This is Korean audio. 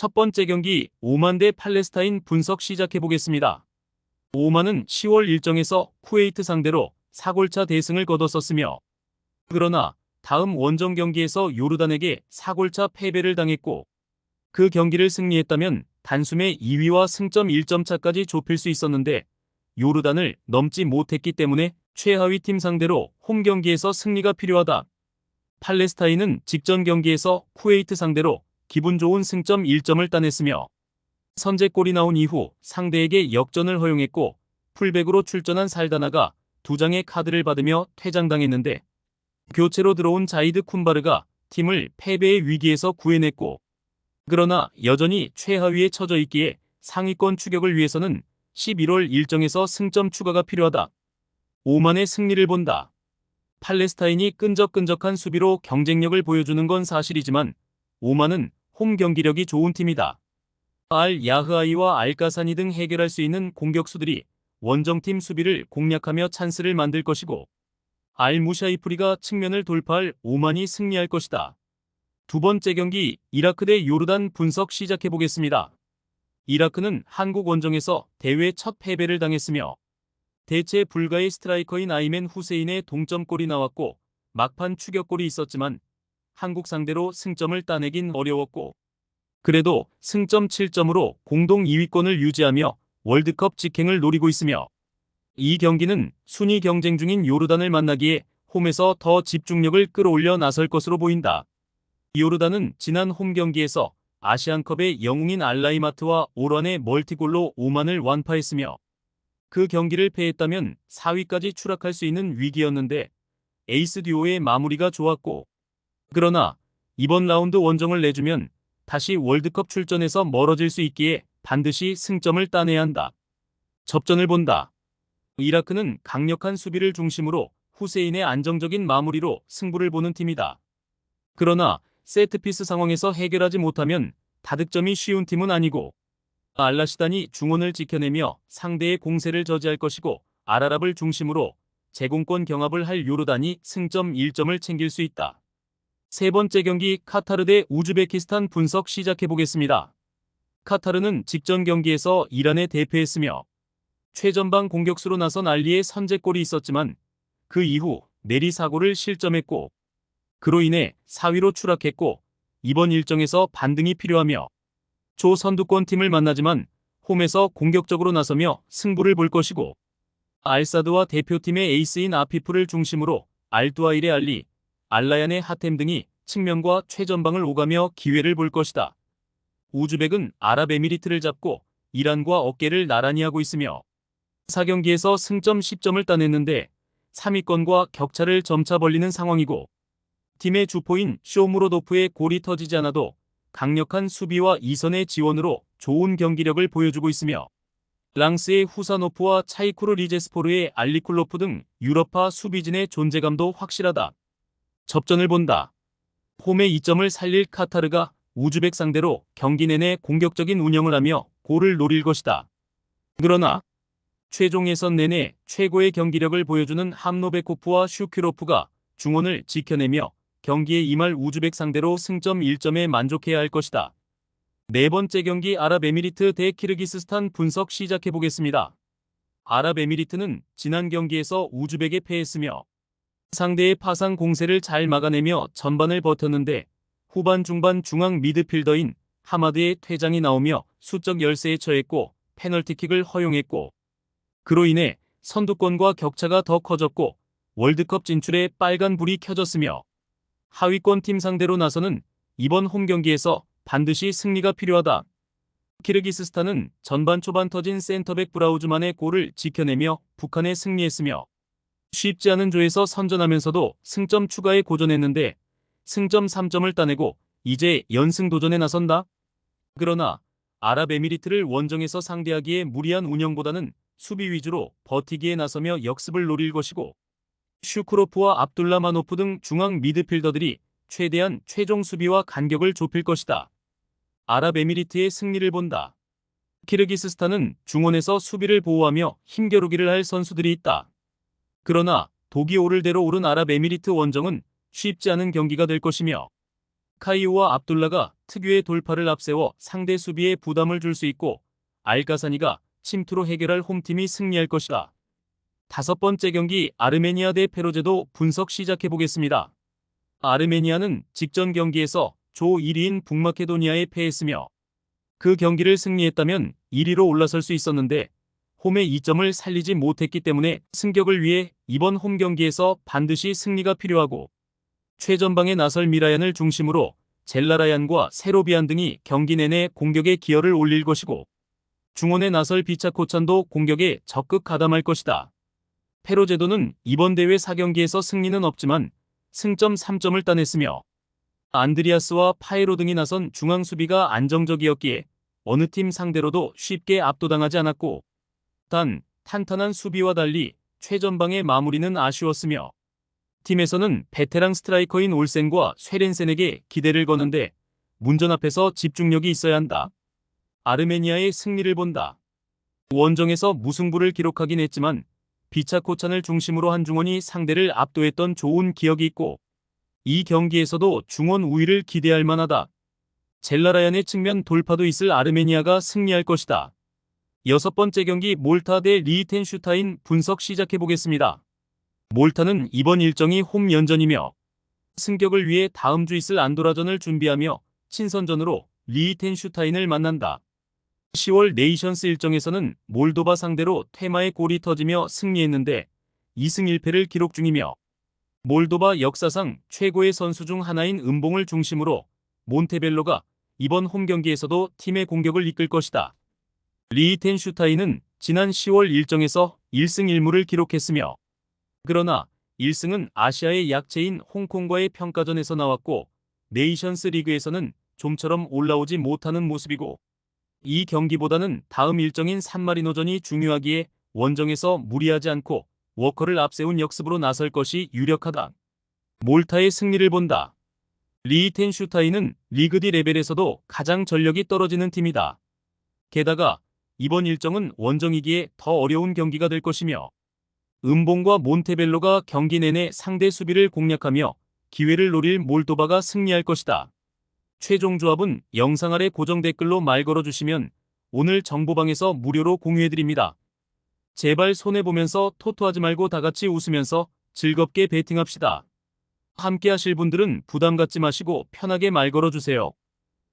첫 번째 경기 오만 대 팔레스타인 분석 시작해 보겠습니다. 오만은 10월 일정에서 쿠웨이트 상대로 사골차 대승을 거뒀었으며 그러나 다음 원정 경기에서 요르단에게 사골차 패배를 당했고 그 경기를 승리했다면 단숨에 2위와 승점 1점 차까지 좁힐 수 있었는데 요르단을 넘지 못했기 때문에 최하위 팀 상대로 홈 경기에서 승리가 필요하다. 팔레스타인은 직전 경기에서 쿠웨이트 상대로 기분 좋은 승점 1점을 따냈으며 선제골이 나온 이후 상대에게 역전을 허용했고 풀백으로 출전한 살다나가 두 장의 카드를 받으며 퇴장당했는데 교체로 들어온 자이드 쿤바르가 팀을 패배의 위기에서 구해냈고 그러나 여전히 최하위에 처져 있기에 상위권 추격을 위해서는 11월 일정에서 승점 추가가 필요하다. 오만의 승리를 본다. 팔레스타인이 끈적끈적한 수비로 경쟁력을 보여주는 건 사실이지만 오만은 홈 경기력이 좋은 팀이다. 알 야흐아이와 알카사니 등 해결할 수 있는 공격수들이 원정팀 수비를 공략하며 찬스를 만들 것이고 알 무샤이프리가 측면을 돌파할 오만이 승리할 것이다. 두 번째 경기 이라크 대 요르단 분석 시작해 보겠습니다. 이라크는 한국 원정에서 대회 첫 패배를 당했으며 대체 불가의 스트라이커인 아이맨 후세인의 동점골이 나왔고 막판 추격골이 있었지만 한국 상대로 승점을 따내긴 어려웠고 그래도 승점 7점으로 공동 2위권을 유지하며 월드컵 직행을 노리고 있으며 이 경기는 순위 경쟁 중인 요르단을 만나기에 홈에서 더 집중력을 끌어올려 나설 것으로 보인다. 요르단은 지난 홈 경기에서 아시안컵의 영웅인 알라이마트와 오란의 멀티골로 오만을 완파했으며 그 경기를 패했다면 4위까지 추락할 수 있는 위기였는데 에이스 듀오의 마무리가 좋았고 그러나 이번 라운드 원정을 내주면 다시 월드컵 출전에서 멀어질 수 있기에 반드시 승점을 따내야 한다. 접전을 본다. 이라크는 강력한 수비를 중심으로 후세인의 안정적인 마무리로 승부를 보는 팀이다. 그러나 세트피스 상황에서 해결하지 못하면 다득점이 쉬운 팀은 아니고 알라시단이 중원을 지켜내며 상대의 공세를 저지할 것이고 아라랍을 중심으로 제공권 경합을 할 요르단이 승점 1점을 챙길 수 있다. 세 번째 경기 카타르 대 우즈베키스탄 분석 시작해 보겠습니다. 카타르는 직전 경기에서 이란에 대패했으며 최전방 공격수로 나선 알리의 선제골이 있었지만 그 이후 내리 사고를 실점했고 그로 인해 4위로 추락했고 이번 일정에서 반등이 필요하며 조 선두권 팀을 만나지만 홈에서 공격적으로 나서며 승부를 볼 것이고 알사드와 대표팀의 에이스인 아피프를 중심으로 알두아일의 알리, 알라얀의 하템 등이 측면과 최전방을 오가며 기회를 볼 것이다. 우즈벡은 아랍에미리트를 잡고 이란과 어깨를 나란히 하고 있으며 4경기에서 승점 10점을 따냈는데 3위권과 격차를 점차 벌리는 상황이고 팀의 주포인 쇼무로도프의 골이 터지지 않아도 강력한 수비와 이선의 지원으로 좋은 경기력을 보여주고 있으며 랑스의 후사노프와 차이쿠르 리제스포르의 알리쿨로프 등 유럽파 수비진의 존재감도 확실하다. 접전을 본다. 홈의 이점을 살릴 카타르가 우즈벡 상대로 경기 내내 공격적인 운영을 하며 골을 노릴 것이다. 그러나 최종 예선 내내 최고의 경기력을 보여주는 함노베코프와 슈큐로프가 중원을 지켜내며 경기에 임할 우즈벡 상대로 승점 1점에 만족해야 할 것이다. 네 번째 경기 아랍에미리트 대 키르기스스탄 분석 시작해 보겠습니다. 아랍에미리트는 지난 경기에서 우즈벡에 패했으며 상대의 파상 공세를 잘 막아내며 전반을 버텼는데 후반 중반 중앙 미드필더인 하마드의 퇴장이 나오며 수적 열세에 처했고 페널티킥을 허용했고 그로 인해 선두권과 격차가 더 커졌고 월드컵 진출에 빨간 불이 켜졌으며 하위권 팀 상대로 나서는 이번 홈 경기에서 반드시 승리가 필요하다. 키르기스스탄은 전반 초반 터진 센터백 브라우즈만의 골을 지켜내며 북한에 승리했으며 쉽지 않은 조에서 선전하면서도 승점 추가에 고전했는데 승점 3점을 따내고 이제 연승 도전에 나선다. 그러나 아랍에미리트를 원정에서 상대하기에 무리한 운영보다는 수비 위주로 버티기에 나서며 역습을 노릴 것이고 슈크로프와 압둘라마노프 등 중앙 미드필더들이 최대한 최종 수비와 간격을 좁힐 것이다. 아랍에미리트의 승리를 본다. 키르기스스탄은 중원에서 수비를 보호하며 힘겨루기를 할 선수들이 있다. 그러나 독이 오를 대로 오른 아랍에미리트 원정은 쉽지 않은 경기가 될 것이며 카이오와 압둘라가 특유의 돌파를 앞세워 상대 수비에 부담을 줄 수 있고 알카사니가 침투로 해결할 홈팀이 승리할 것이다. 다섯 번째 경기 아르메니아 대 페로제도 분석 시작해 보겠습니다. 아르메니아는 직전 경기에서 조 1위인 북마케도니아에 패했으며 그 경기를 승리했다면 1위로 올라설 수 있었는데 홈의 2점을 살리지 못했기 때문에 승격을 위해 이번 홈 경기에서 반드시 승리가 필요하고 최전방에 나설 미라얀을 중심으로 젤라라얀과 세로비안 등이 경기 내내 공격에 기여를 올릴 것이고 중원에 나설 비차코찬도 공격에 적극 가담할 것이다. 페로제도는 이번 대회 4경기에서 승리는 없지만 승점 3점을 따냈으며 안드리아스와 파에로 등이 나선 중앙 수비가 안정적이었기에 어느 팀 상대로도 쉽게 압도당하지 않았고 단 탄탄한 수비와 달리 최전방의 마무리는 아쉬웠으며 팀에서는 베테랑 스트라이커인 올센과 쇠렌센에게 기대를 거는데 문전 앞에서 집중력이 있어야 한다. 아르메니아의 승리를 본다. 원정에서 무승부를 기록하긴 했지만 비차코찬을 중심으로 한 중원이 상대를 압도했던 좋은 기억이 있고 이 경기에서도 중원 우위를 기대할 만하다. 젤라라얀의 측면 돌파도 있을 아르메니아가 승리할 것이다. 여섯 번째 경기 몰타 대 리텐슈타인 분석 시작해 보겠습니다. 몰타는 이번 일정이 홈 연전이며 승격을 위해 다음 주 있을 안도라전을 준비하며 친선전으로 리텐슈타인을 만난다. 10월 네이션스 일정에서는 몰도바 상대로 테마의 골이 터지며 승리했는데 2승 1패를 기록 중이며 몰도바 역사상 최고의 선수 중 하나인 은봉을 중심으로 몬테벨로가 이번 홈 경기에서도 팀의 공격을 이끌 것이다. 리텐슈타인은 지난 10월 일정에서 1승 1무를 기록했으며 그러나 1승은 아시아의 약체인 홍콩과의 평가전에서 나왔고 네이션스 리그에서는 좀처럼 올라오지 못하는 모습이고 이 경기보다는 다음 일정인 산마리노전이 중요하기에 원정에서 무리하지 않고 워커를 앞세운 역습으로 나설 것이 유력하다. 몰타의 승리를 본다. 리텐슈타인은 리그디 레벨에서도 가장 전력이 떨어지는 팀이다. 게다가 이번 일정은 원정이기에 더 어려운 경기가 될 것이며 음봉과 몬테벨로가 경기 내내 상대 수비를 공략하며 기회를 노릴 몰도바가 승리할 것이다. 최종 조합은 영상 아래 고정 댓글로 말 걸어주시면 오늘 정보방에서 무료로 공유해드립니다. 제발 손해보면서 토토하지 말고 다같이 웃으면서 즐겁게 베팅합시다. 함께 하실 분들은 부담 갖지 마시고 편하게 말 걸어주세요.